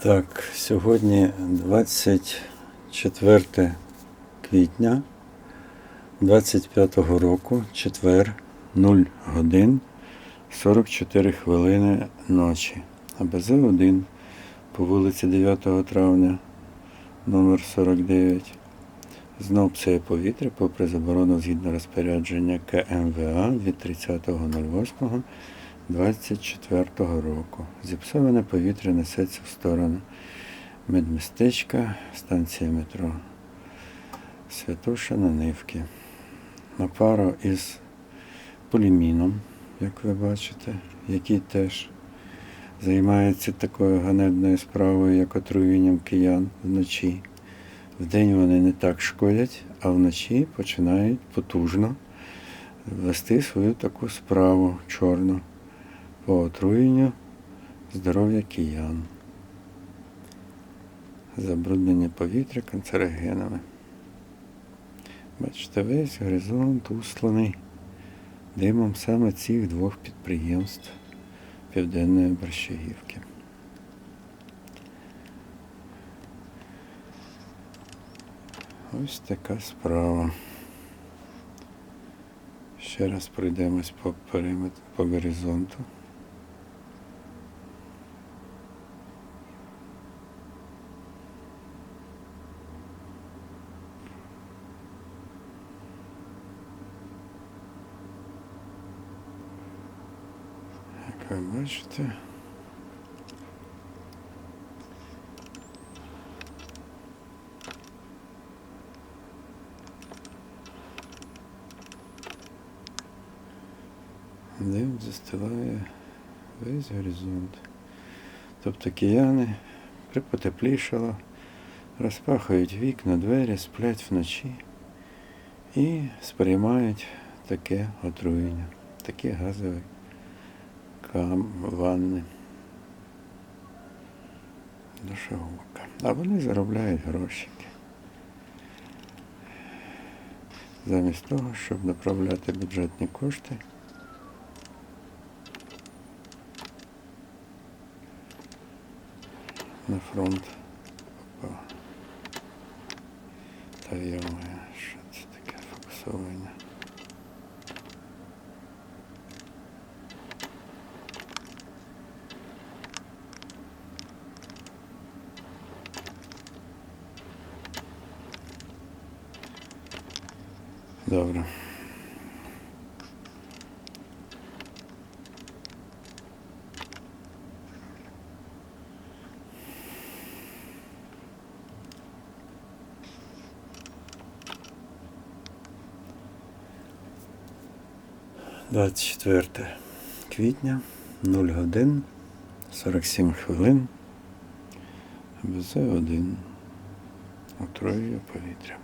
Так, сьогодні 24 квітня 25-го року, четвер, 0 годин 44 хвилини ночі. АБЗ-1 по вулиці 9 травня, номер 49. Знов псує повітря попри заборону згідно розпорядження КМВА від 30.08. 24 року. Зіпсоване повітря несеться в сторону медмістечка, станція метро Святошина Нивки. На пару із поліміном, як ви бачите, який теж займається такою ганебною справою, як отруєнням киян вночі. Вдень вони не так шкодять, а вночі починають потужно вести свою таку справу чорну по отруєнню здоров'я киян. Забруднення повітря канцерогенами. Бачите, весь горизонт усланий димом саме цих двох підприємств Південної Борщагівки. Ось така справа. Ще раз пройдемось по периметру, по горизонту. Ви бачите, дим застилає весь горизонт. Тобто кияни припотеплішало, розпахують вікна, двері, сплять вночі і сприймають таке отруєння, такі газові кам, ванни. Душогубка. А вони заробляють грошики. Замість того, щоб направляти бюджетні кошти на фронт. Та йоме, що це таке фокусування? Добре. Двадцять четверте квітня, 0 годин, 47 хвилин. БЗ-1. Отруює повітря.